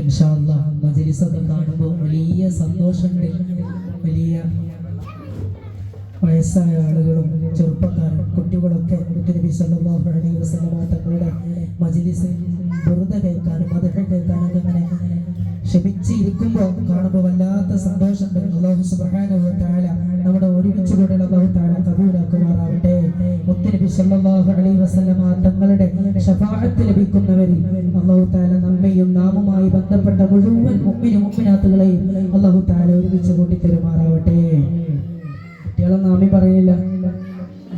ഇൻഷാല്ല മജലിസൊക്കെ കാണുമ്പോൾ വലിയ സന്തോഷമുണ്ട്. വലിയ വയസ്സായ ആളുകളും ചെറുപ്പക്കാരും കുട്ടികളൊക്കെ മുത്തുനബി സല്ലാഹു അലൈഹി വസ്ലമ തങ്ങളുടെ മജലിസ് വെറുതെ കേൾക്കാനും മധുരം അങ്ങനെ ക്ഷമിച്ചിരിക്കുമ്പോൾ കാണുമ്പോൾ വല്ലാത്ത സന്തോഷം അള്ളാഹു നമ്മുടെ ഒരുമിച്ച് കൂടെയുള്ള അള്ളാഹു കബൂലാക്കുമാറാവട്ടെ. മുത്തനബി സല്ലല്ലാഹു അലൈഹി തങ്ങളുടെ ഷഫാഅത്ത് ലഭിക്കുന്നവരിൽ അള്ളാഹു താല നമ്മയും നാമുമായി ബന്ധപ്പെട്ട മുഴുവൻ മുമ്പിന് മുമ്പിനാത്തുകളെയും അള്ളാഹു താല ഒരുമിച്ച് കൂട്ടിത്തരുമാറാവട്ടെ. കുട്ടികളെ നാമി പറയില്ല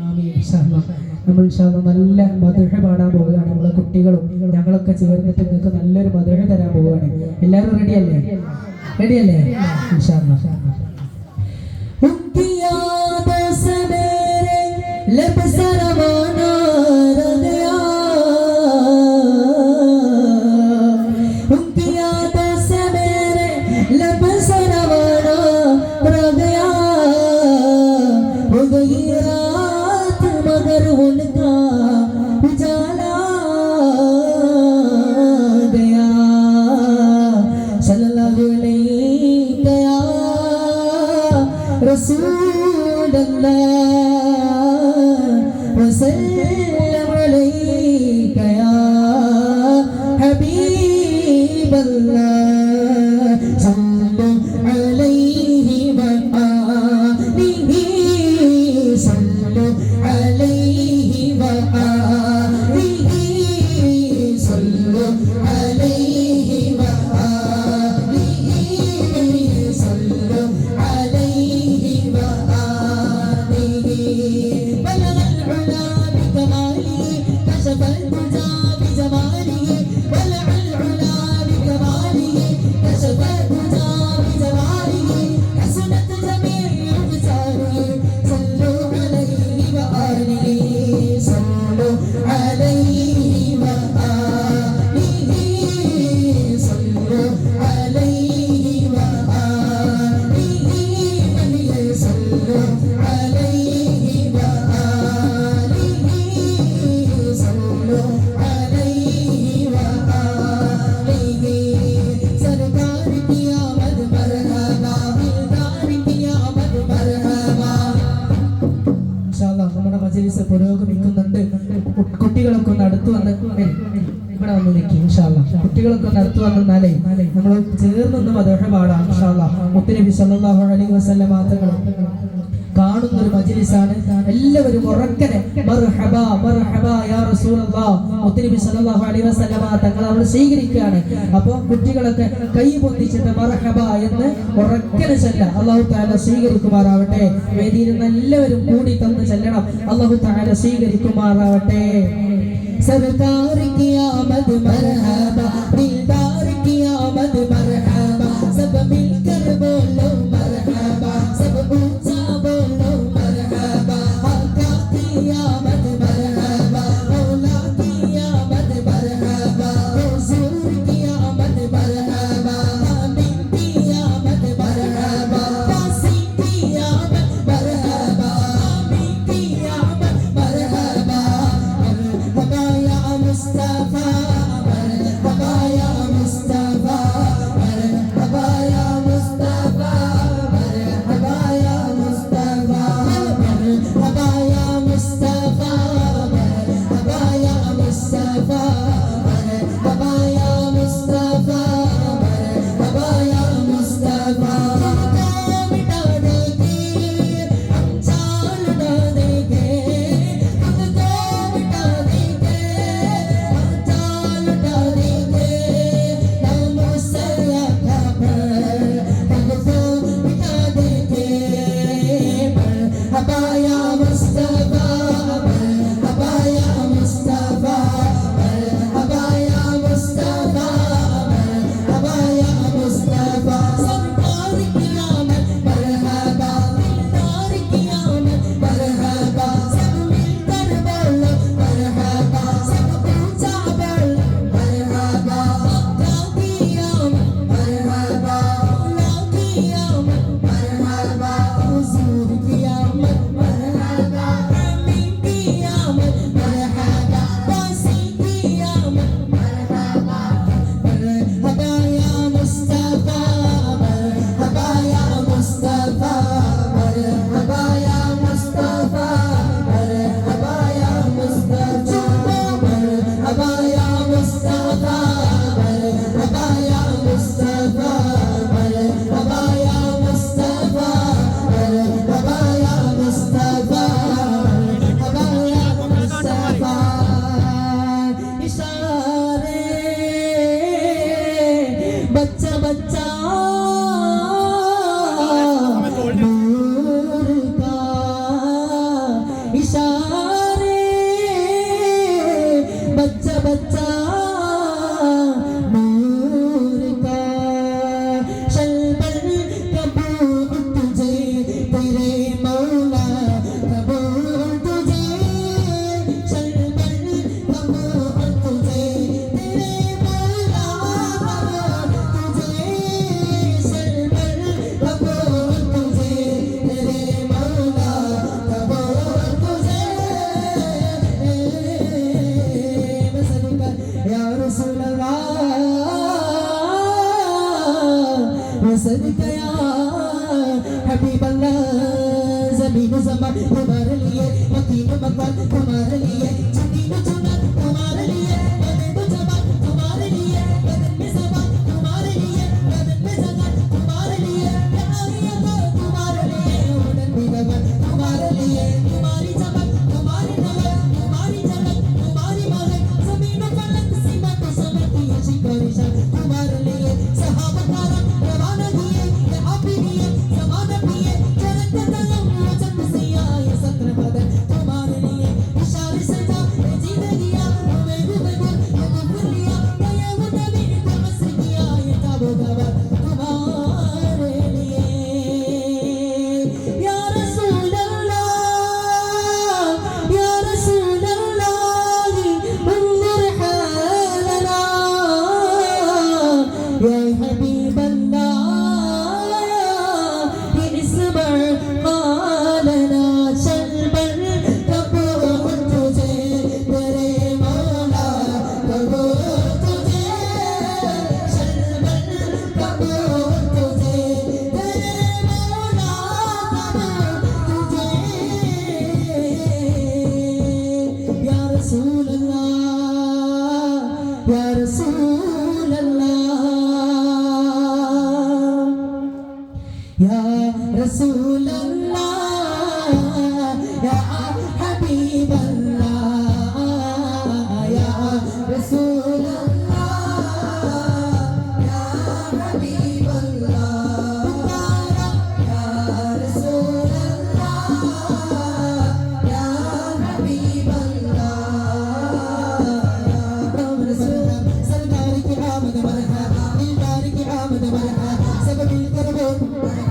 ആമി ഇൻഷാ നമ്മൾ നല്ല മധുഹ പാടാൻ പോവുകയാണ്. നമ്മളെ കുട്ടികളും ഞങ്ങളൊക്കെ ചേർന്നിട്ട് നിങ്ങൾക്ക് നല്ലൊരു മധുഹ തരാൻ പോവുകയാണ്. എല്ലാവരും റെഡിയല്ലേ റെഡിയല്ലേ വിശാമ لبس روانه ഹബീബല്ല തങ്ങൾ സ്വീകരിക്കുകയാണ്. അപ്പോൾ കുട്ടികളൊക്കെ കൈ പൊന്തിച്ചിട്ട് മറഹബ എന്ന് ഉറക്കനെ ചെല്ല. അള്ളാഹു താല സ്വീകരിക്കുമാറാവട്ടെ. വേദിയിൽ എല്ലാവരും കൂടി തന്ന് ചെല്ലണം. അള്ളാഹു താല സ്വീകരിക്കുമാറാവട്ടെ. സർക്കാർ മർഹബ മർഹബ. Thank you.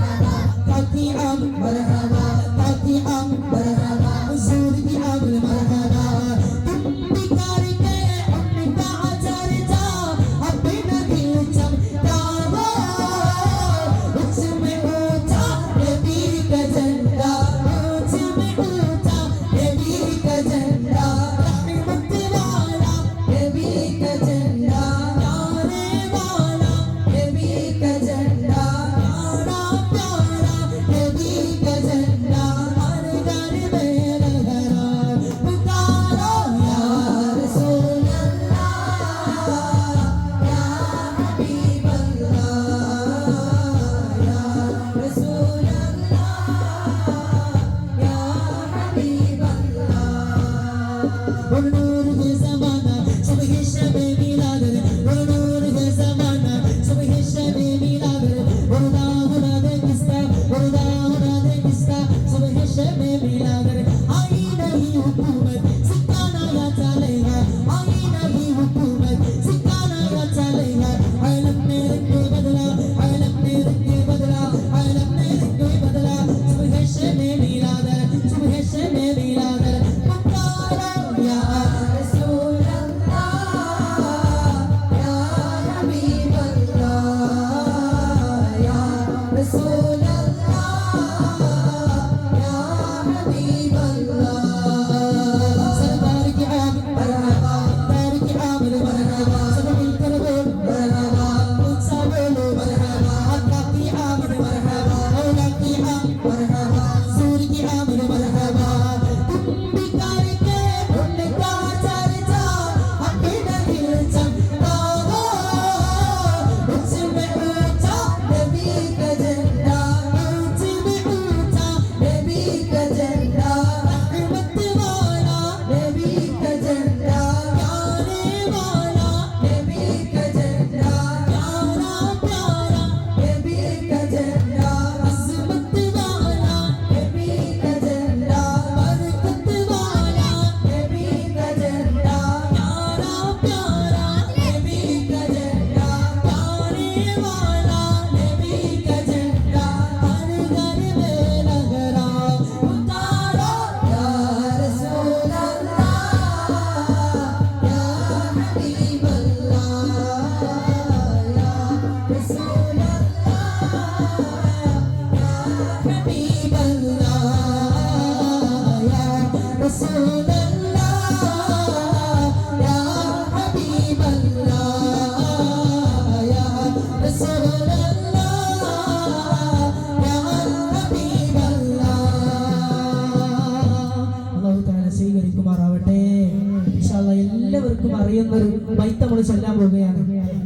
എല്ലാവർക്കും അറിയുന്ന ഒരു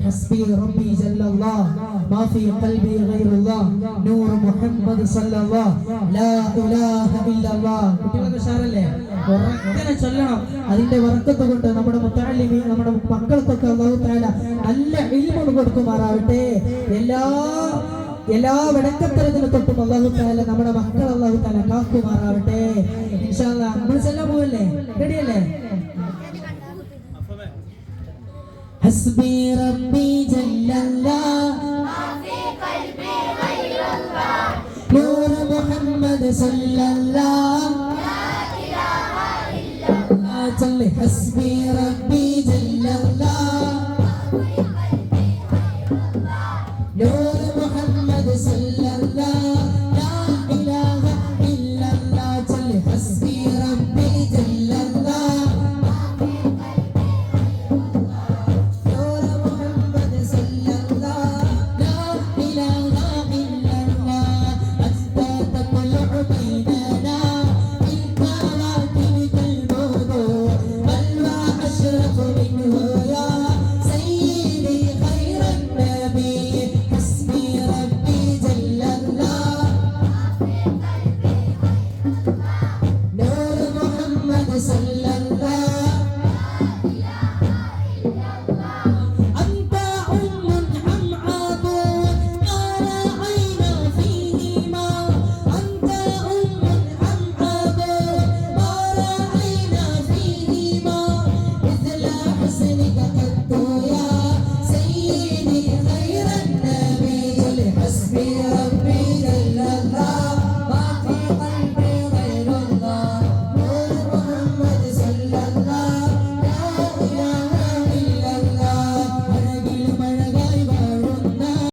ഹസ്ബി ജല്ലല്ലാഹ് ഗൈറുല്ലാഹ് നൂർ മുഹമ്മദ് സല്ലല്ലാഹ് ലാ ഇലാഹ ഇല്ലല്ലാഹ് ചൊല്ലണം. അതിന്റെ വർക്കത്ത് നമ്മുടെ മുത്താലിമി നമ്മുടെ മക്കൾക്കൊക്കെ തആല നല്ല ഇൽമ കൊടുക്കുമാറാവട്ടെ. എല്ലാ എല്ലാ വിടക്കത്തരത്തിനും തൊട്ടും അള്ളാഹു താല നമ്മുടെ മക്കൾ അള്ളാഹു താല കാക്കുമാറാവട്ടെ. നമ്മളെല്ലാം പോവല്ലേ? റെഡിയല്ലേ ഹസ്ബി റബ്ബി ജല്ലല്ലാ. നൂർ മുഹമ്മദ് സല്ലല്ലാ. ചല്ലേ. ഹസ്ബി റബ്ബി